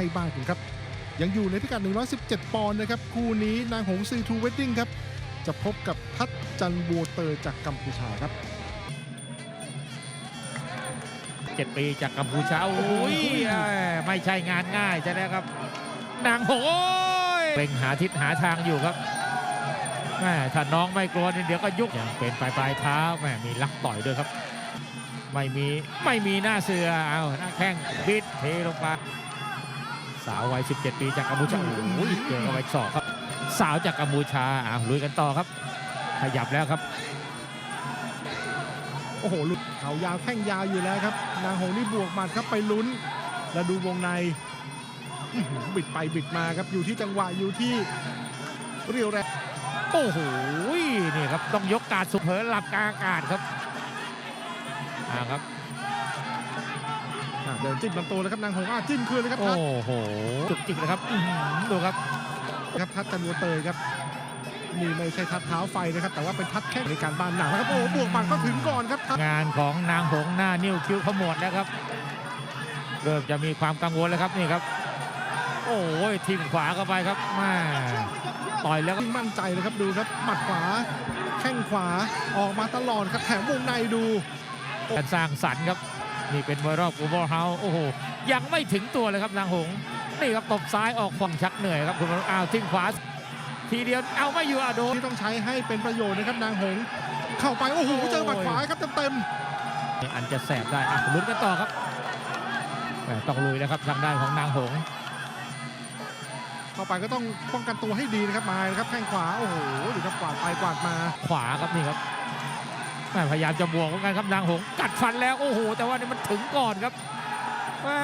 ให้บ้านกันครับ ยังอยู่ในพิกัด 117 ปอนด์นะครับ คู่นี้นางหงซีทูเวดดิ้งครับ จะพบกับทัดจันบัวเตยจากกัมพูชาครับ เจ็ดปีจากกัมพูชาโอ้ยเอ้ยไม่ใช่งานง่ายใช่ไหมครับ นางหงโอ้ยเร่งหาทิศหาทางอยู่ครับแม่ถ้าน้องไม่กลัวนี่เดี๋ยวก็ยุกอย่างเป็นปลายปลายเท้าแม่มีลักต่อยด้วยครับ ไม่มีไม่มีหน้าเสือเอาหน้าแข้งบิดเทลงไป สาววัย 17 ปีจากกัมพูชาโอ้ยเจอเข้าไปอีกศอกครับ สาวจากกัมพูชาอะลุยกันต่อครับ ขยับแล้วครับ โอ้โหหลุดเขายาวแข้งยาวอยู่แล้วครับ นางหงนี่บวกหมัดครับไปลุ้น แล้วดูวงในอื้อหือบิดไปบิดมาครับอยู่ที่จังหวะอยู่ที่เรียวแรงโอ้โหนี่ครับต้องยกการดสุเผลอหลับกลางอากาศครับอ่าครับ อะเดินจิ้มลำตัวเลยครับนางหงอะจิ้มคืนเลยครับโอ้ทัดโหจุกจิกเลยครับอื้อหือดูครับ ครับทัดจันบัวเตยครับนี่ไม่ใช่ทัดเท้าไฟนะครับ แต่ว่าเป็นทัดแข้งในการบานหนักนะครับโอ้โหบวกหมัดก็ถึงก่อนครับทัดงานของนางหงหน้านิ้วคิ้วขมวดแล้วครับ เริ่มจะมีความกังวลแล้วครับนี่ครับ โอ้ยทิ่มขวาเข้าไปครับแม่ต่อยแล้วก็ยิ่งมั่นใจเลยครับดูครับหมัดขวา แข้งขวาออกมาตลอดครับแถมวงในดูการสร้างสรรค์ครับ นี่เป็นมวยรอบกูบอลเฮาส์โอ้โห ยังไม่ถึงตัวเลยครับนางหง นี่ครับตบซ้ายออกฝั่งชักเหนื่อยครับคุณผู้ชมอ้าวทิ้งขวาทีเดียวเอาไม่อยู่อะโดนที่ต้องใช้ให้เป็นประโยชน์นะครับนางหง เข้าไปโอ้โหเจอหมัดขวาครับเต็มอันจะแสบได้อะลุ้นกันต่อครับแหม่ต้องลุยแล้วครับทางด้านของนางหงๆเข้าไปก็ต้องป้องกันตัวให้ดีนะครับมานะครับแข้งขวาโอ้โหดูครับกวาดไปกวาดมาขวาครับนี่ครับแหม่ พยายามจะบวกเหมือนกันครับนางหงกัดฟันแล้วโอ้โห แต่ว่านี่มันถึงก่อนครับแหม่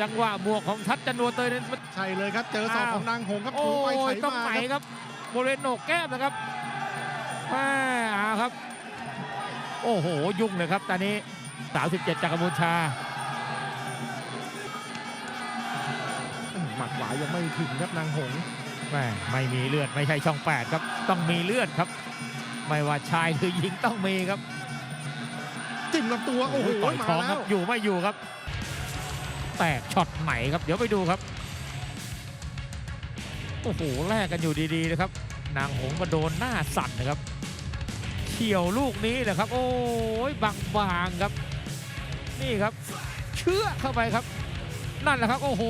จังหวะบวกของทัดจันโนเตยนั้นมันใช่เลยครับ เจอศอกของนางหงครับโอ้ถูไปไถยต้องมาไหนครับครับบริเวณโหนกแก้มนะครับแหม่อาครับ โอ้โห ยุ่งเลยครับตอนนี้ 37 จากกัมพูชาหมัดขวายังไม่ถึงครับนางหงแม่ไม่มีเลือดไม่ใช่ช่อง 8 ครับ ต้องมีเลือดครับ ไม่ว่าชายหรือหญิงต้องมีครับจิ้มลำตัวโอ้โหต่อยมาท้องคแล้รับวอยู่ไม่อยู่ครับ แตกช็อตไหนครับ เดี๋ยวไปดูครับโอ้โหแลกกันอยู่ดีๆนะครับ นางหงก็โดนหน้าสั่นนะครับเขี่ยวลูกนี้แหละครับ โอ้ยบางๆครับ นี่ครับ เชื่อเข้าไปครับ นั่นแหละครับ โอ้โห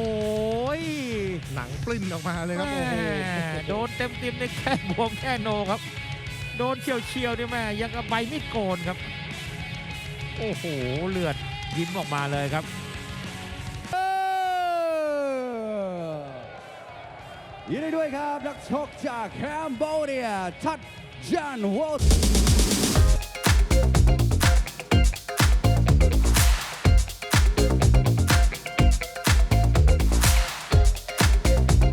หนังปลิ้นออกมาเลยครับโอ้โหแม่โดนเต็มเต็มๆในแค่บวมแค่โนครับ โดนเฉียวเฉียวๆนี่แม่ยังกับใบมีดโกนครับ โอ้โหเลือดยิ้มออกมาเลยครับยินดีด้วยครับนักชกจากแคมโบเดียทัดจานวอล